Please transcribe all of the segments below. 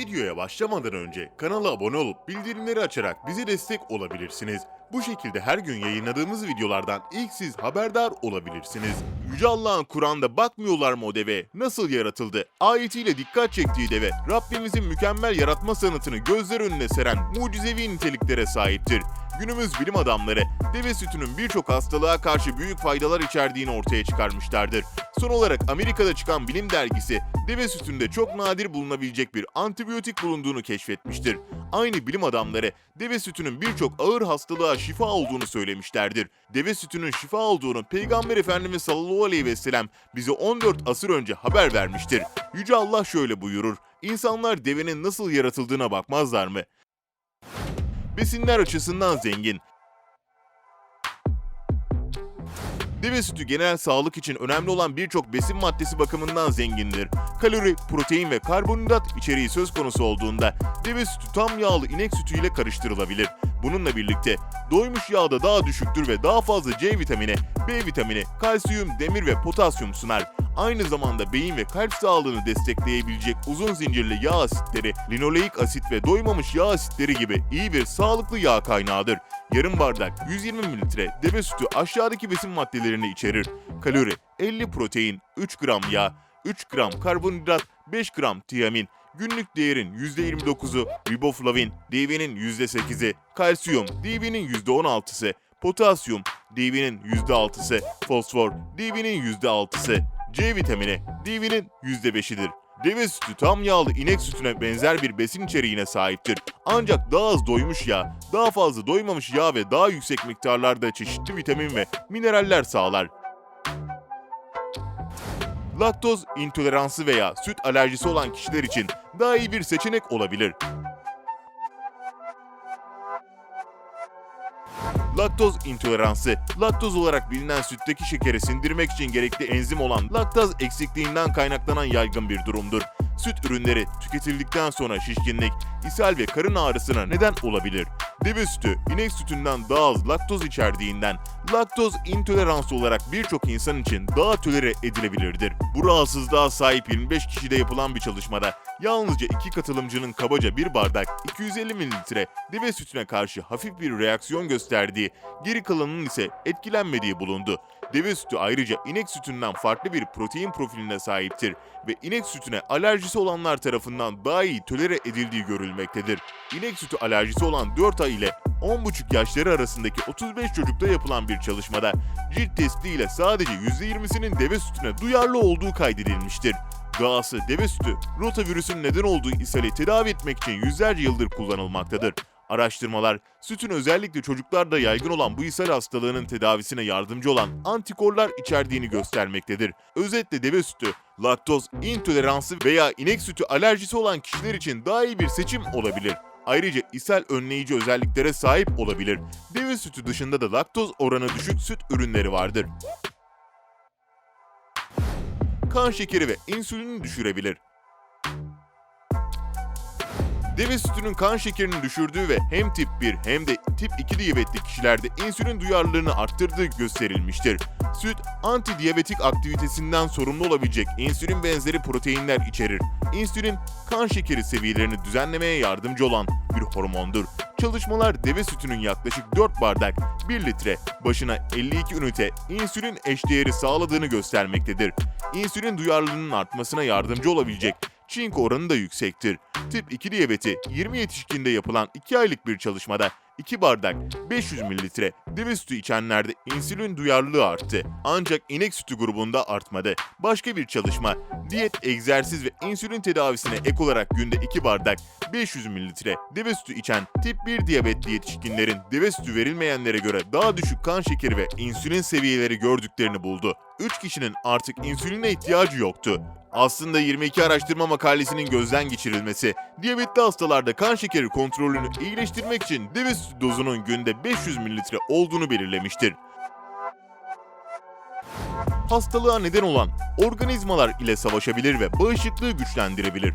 Videoya başlamadan önce kanala abone olup bildirimleri açarak bize destek olabilirsiniz. Bu şekilde her gün yayınladığımız videolardan ilk siz haberdar olabilirsiniz. Yüce Allah'ın Kur'an'da bakmıyorlar mı o deve nasıl yaratıldı? Ayetiyle dikkat çektiği deve Rabbimizin mükemmel yaratma sanatını gözler önüne seren mucizevi niteliklere sahiptir. Günümüz bilim adamları deve sütünün birçok hastalığa karşı büyük faydalar içerdiğini ortaya çıkarmışlardır. Son olarak Amerika'da çıkan bilim dergisi deve sütünde çok nadir bulunabilecek bir antibiyotik bulunduğunu keşfetmiştir. Aynı bilim adamları deve sütünün birçok ağır hastalığa şifa olduğunu söylemişlerdir. Deve sütünün şifa olduğunu Peygamber Efendimiz sallallahu aleyhi ve sellem bize 14 asır önce haber vermiştir. Yüce Allah şöyle buyurur. İnsanlar devenin nasıl yaratıldığına bakmazlar mı? Besinler açısından zengin. Deve sütü genel sağlık için önemli olan birçok besin maddesi bakımından zengindir. Kalori, protein ve karbonhidrat içeriği söz konusu olduğunda deve sütü tam yağlı inek sütüyle karıştırılabilir. Bununla birlikte doymuş yağda daha düşüktür ve daha fazla C vitamini, B vitamini, kalsiyum, demir ve potasyum sunar. Aynı zamanda beyin ve kalp sağlığını destekleyebilecek uzun zincirli yağ asitleri, linoleik asit ve doymamış yağ asitleri gibi iyi bir sağlıklı yağ kaynağıdır. Yarım bardak 120 mililitre deve sütü aşağıdaki besin maddelerini içerir. Kalori 50 protein, 3 gram yağ, 3 gram karbonhidrat, 5 gram tiamin, günlük değerin %29'u, riboflavin, DV'nin %8'i, kalsiyum, DV'nin %16'sı, potasyum, DV'nin %6'sı, fosfor, DV'nin %6'sı, C vitamini, DV'nin %5'idir. Deve sütü tam yağlı inek sütüne benzer bir besin içeriğine sahiptir. Ancak daha az doymuş yağ, daha fazla doymamış yağ ve daha yüksek miktarlarda çeşitli vitamin ve mineraller sağlar. Laktoz intoleransı veya süt alerjisi olan kişiler için daha iyi bir seçenek olabilir. Laktoz intoleransı, laktoz olarak bilinen sütteki şekeri sindirmek için gerekli enzim olan laktaz eksikliğinden kaynaklanan yaygın bir durumdur. Süt ürünleri tüketildikten sonra şişkinlik, ishal ve karın ağrısına neden olabilir. Deve sütü, inek sütünden daha az laktoz içerdiğinden laktoz intoleransı olarak birçok insan için daha tolere edilebilirdir. Bu rahatsızlığa sahip 25 kişide yapılan bir çalışmada yalnızca iki katılımcının kabaca bir bardak 250 mililitre deve sütüne karşı hafif bir reaksiyon gösterdiği, geri kalanının ise etkilenmediği bulundu. Deve sütü ayrıca inek sütünden farklı bir protein profiline sahiptir ve inek sütüne alerjisi olanlar tarafından daha iyi tolere edildiği görülmektedir. İnek sütü alerjisi olan 4 ay ile 10,5 yaşları arasındaki 35 çocukta yapılan bir çalışmada cilt testiyle sadece %20'sinin deve sütüne duyarlı olduğu kaydedilmiştir. Dahası deve sütü, rotavirüsün neden olduğu ishali tedavi etmek için yüzlerce yıldır kullanılmaktadır. Araştırmalar, sütün özellikle çocuklarda yaygın olan bu ishal hastalığının tedavisine yardımcı olan antikorlar içerdiğini göstermektedir. Özetle deve sütü, laktoz intoleransı veya inek sütü alerjisi olan kişiler için daha iyi bir seçim olabilir. Ayrıca ishal önleyici özelliklere sahip olabilir. Deve sütü dışında da laktoz oranı düşük süt ürünleri vardır. Kan şekeri ve insülini düşürebilir. Deve sütünün kan şekerini düşürdüğü ve hem tip 1 hem de tip 2 diyabetli kişilerde insülin duyarlılığını arttırdığı gösterilmiştir. Süt, antidiyabetik aktivitesinden sorumlu olabilecek insülin benzeri proteinler içerir. İnsülin, kan şekeri seviyelerini düzenlemeye yardımcı olan bir hormondur. Çalışmalar deve sütünün yaklaşık 4 bardak 1 litre başına 52 ünite insülin eşdeğeri sağladığını göstermektedir. İnsülin duyarlılığının artmasına yardımcı olabilecek çink oranı da yüksektir. Tip 2 diyabeti 20 yetişkinde yapılan 2 aylık bir çalışmada 2 bardak 500 mililitre deve sütü içenlerde insülin duyarlılığı arttı. Ancak inek sütü grubunda artmadı. Başka bir çalışma diyet, egzersiz ve insülin tedavisine ek olarak günde 2 bardak 500 mililitre deve sütü içen tip 1 diyabetli yetişkinlerin deve sütü verilmeyenlere göre daha düşük kan şekeri ve insülin seviyeleri gördüklerini buldu. 3 kişinin artık insüline ihtiyacı yoktu. Aslında 22 araştırma makalesinin gözden geçirilmesi, diyabetli hastalarda kan şekeri kontrolünü iyileştirmek için deve sütü dozunun günde 500 mililitre olduğunu belirlemiştir. Hastalığa neden olan organizmalar ile savaşabilir ve bağışıklığı güçlendirebilir.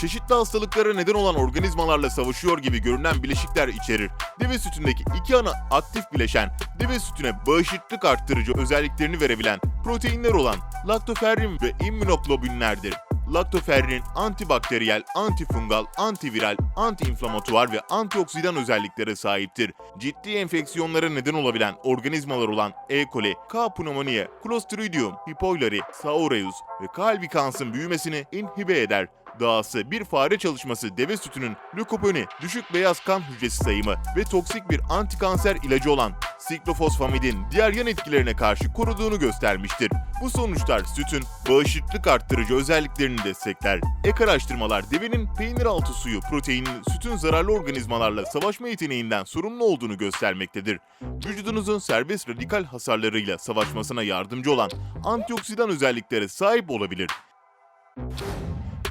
Çeşitli hastalıklara neden olan organizmalarla savaşıyor gibi görünen bileşikler içerir. Deve sütündeki iki ana aktif bileşen, deve sütüne bağışıklık arttırıcı özelliklerini verebilen proteinler olan laktoferrin ve immunoglobülinlerdir. Laktoferrin antibakteriyel, antifungal, antiviral, antiinflamatuar ve antioksidan özelliklere sahiptir. Ciddi enfeksiyonlara neden olabilen organizmalar olan E. coli, K. pneumonia, Clostridium, H. pylori, S. aureus ve K. albicans büyümesini inhibe eder. Dahası bir fare çalışması deve sütünün lökopeni, düşük beyaz kan hücresi sayımı ve toksik bir antikanser ilacı olan siklofosfamidin diğer yan etkilerine karşı koruduğunu göstermiştir. Bu sonuçlar sütün bağışıklık arttırıcı özelliklerini destekler. Ek araştırmalar devenin peynir altı suyu proteininin sütün zararlı organizmalarla savaşma yeteneğinden sorumlu olduğunu göstermektedir. Vücudunuzun serbest radikal hasarlarıyla savaşmasına yardımcı olan antioksidan özelliklere sahip olabilir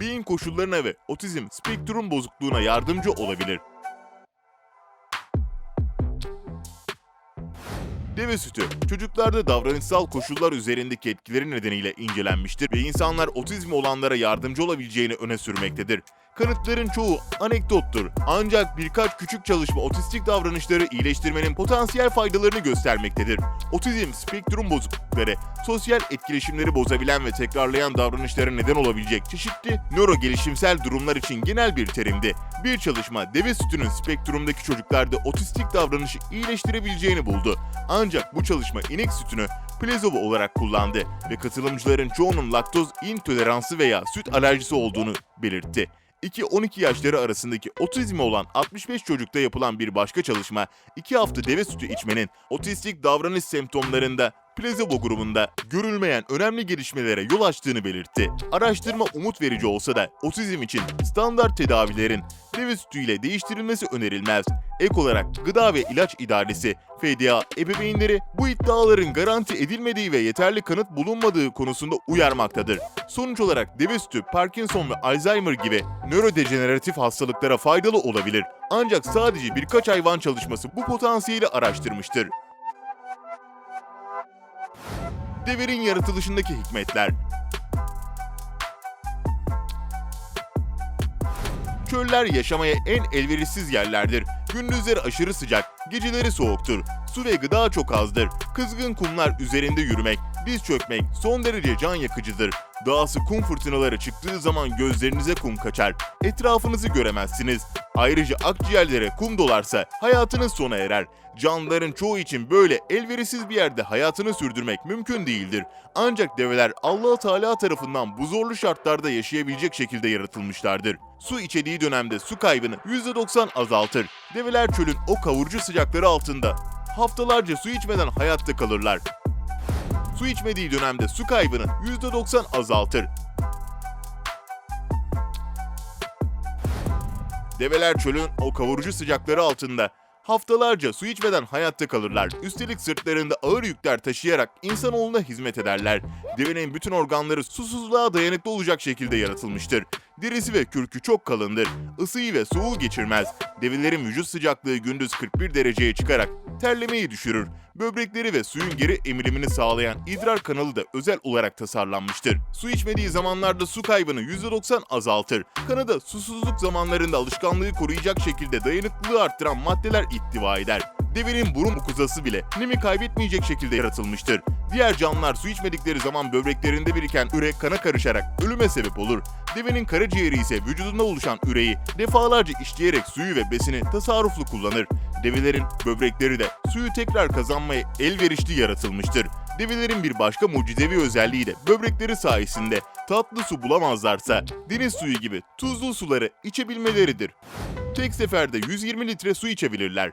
beyin koşullarına ve otizm spektrum bozukluğuna yardımcı olabilir. Deve sütü, çocuklarda davranışsal koşullar üzerindeki etkileri nedeniyle incelenmiştir ve insanlar otizmi olanlara yardımcı olabileceğini öne sürmektedir. Kanıtların çoğu anekdottur. Ancak birkaç küçük çalışma otistik davranışları iyileştirmenin potansiyel faydalarını göstermektedir. Otizm spektrum bozuklukları, sosyal etkileşimleri bozabilen ve tekrarlayan davranışlara neden olabilecek çeşitli nöro gelişimsel durumlar için genel bir terimdi. Bir çalışma deve sütünün spektrumdaki çocuklarda otistik davranışı iyileştirebileceğini buldu. Ancak bu çalışma inek sütünü plazebo olarak kullandı ve katılımcıların çoğunun laktoz intoleransı veya süt alerjisi olduğunu belirtti. 2-12 yaşları arasındaki otizmi olan 65 çocukta yapılan bir başka çalışma, 2 hafta deve sütü içmenin otistik davranış semptomlarında plasebo grubunda görülmeyen önemli gelişmelere yol açtığını belirtti. Araştırma umut verici olsa da otizm için standart tedavilerin deve sütüyle değiştirilmesi önerilmez. Ek olarak Gıda ve İlaç İdaresi, FDA, ebeveynleri bu iddiaların garanti edilmediği ve yeterli kanıt bulunmadığı konusunda uyarmaktadır. Sonuç olarak deve sütü, Parkinson ve Alzheimer gibi nörodejeneratif hastalıklara faydalı olabilir. Ancak sadece birkaç hayvan çalışması bu potansiyeli araştırmıştır. Deverin yaratılışındaki hikmetler. Çöller yaşamaya en elverişsiz yerlerdir. Gündüzleri aşırı sıcak, geceleri soğuktur. Su ve gıda çok azdır. Kızgın kumlar üzerinde yürümek, diz çökmek son derece can yakıcıdır. Dağısı kum fırtınaları çıktığı zaman gözlerinize kum kaçar. Etrafınızı göremezsiniz. Ayrıca akciğerlere kum dolarsa hayatınız sona erer. Canlıların çoğu için böyle elverişsiz bir yerde hayatını sürdürmek mümkün değildir. Ancak develer Allah Teala tarafından bu zorlu şartlarda yaşayabilecek şekilde yaratılmışlardır. Su içediği dönemde su kaybını %90 azaltır. Develer çölün o kavurucu sıcakları altında haftalarca su içmeden hayatta kalırlar. Su içmediği dönemde su kaybını %90 azaltır. Develer çölün o kavurucu sıcakları altında haftalarca su içmeden hayatta kalırlar. Üstelik sırtlarında ağır yükler taşıyarak insanoğluna hizmet ederler. Devenin bütün organları susuzluğa dayanıklı olacak şekilde yaratılmıştır. Derisi ve kürkü çok kalındır. Isıyı ve soğuğu geçirmez. Develerin vücut sıcaklığı gündüz 41 dereceye çıkarak terlemeyi düşürür. Böbrekleri ve suyun geri emilimini sağlayan idrar kanalı da özel olarak tasarlanmıştır. Su içmediği zamanlarda su kaybını %90 azaltır. Kanada susuzluk zamanlarında alışkanlığı koruyacak şekilde dayanıklılığı arttıran maddeler ihtiva eder. Devenin burun mukuzası bile nemi kaybetmeyecek şekilde yaratılmıştır. Diğer canlılar su içmedikleri zaman böbreklerinde biriken üre kana karışarak ölüme sebep olur. Devenin karaciğeri ise vücudunda oluşan üreyi defalarca işleyerek suyu ve besini tasarruflu kullanır. Develerin böbrekleri de suyu tekrar kazanmaya elverişli yaratılmıştır. Develerin bir başka mucizevi özelliği de böbrekleri sayesinde tatlı su bulamazlarsa deniz suyu gibi tuzlu suları içebilmeleridir. Tek seferde 120 litre su içebilirler.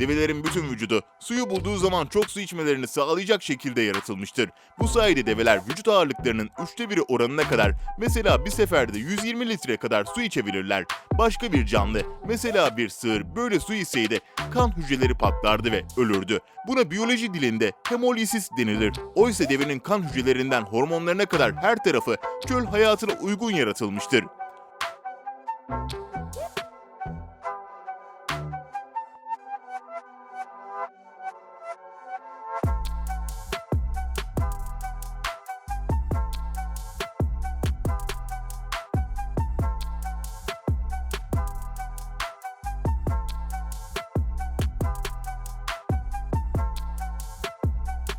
Develerin bütün vücudu suyu bulduğu zaman çok su içmelerini sağlayacak şekilde yaratılmıştır. Bu sayede develer vücut ağırlıklarının üçte biri oranına kadar mesela bir seferde 120 litre kadar su içebilirler. Başka bir canlı mesela bir sığır böyle su içseydi kan hücreleri patlardı ve ölürdü. Buna biyoloji dilinde hemolisis denilir. Oysa devenin kan hücrelerinden hormonlarına kadar her tarafı çöl hayatına uygun yaratılmıştır.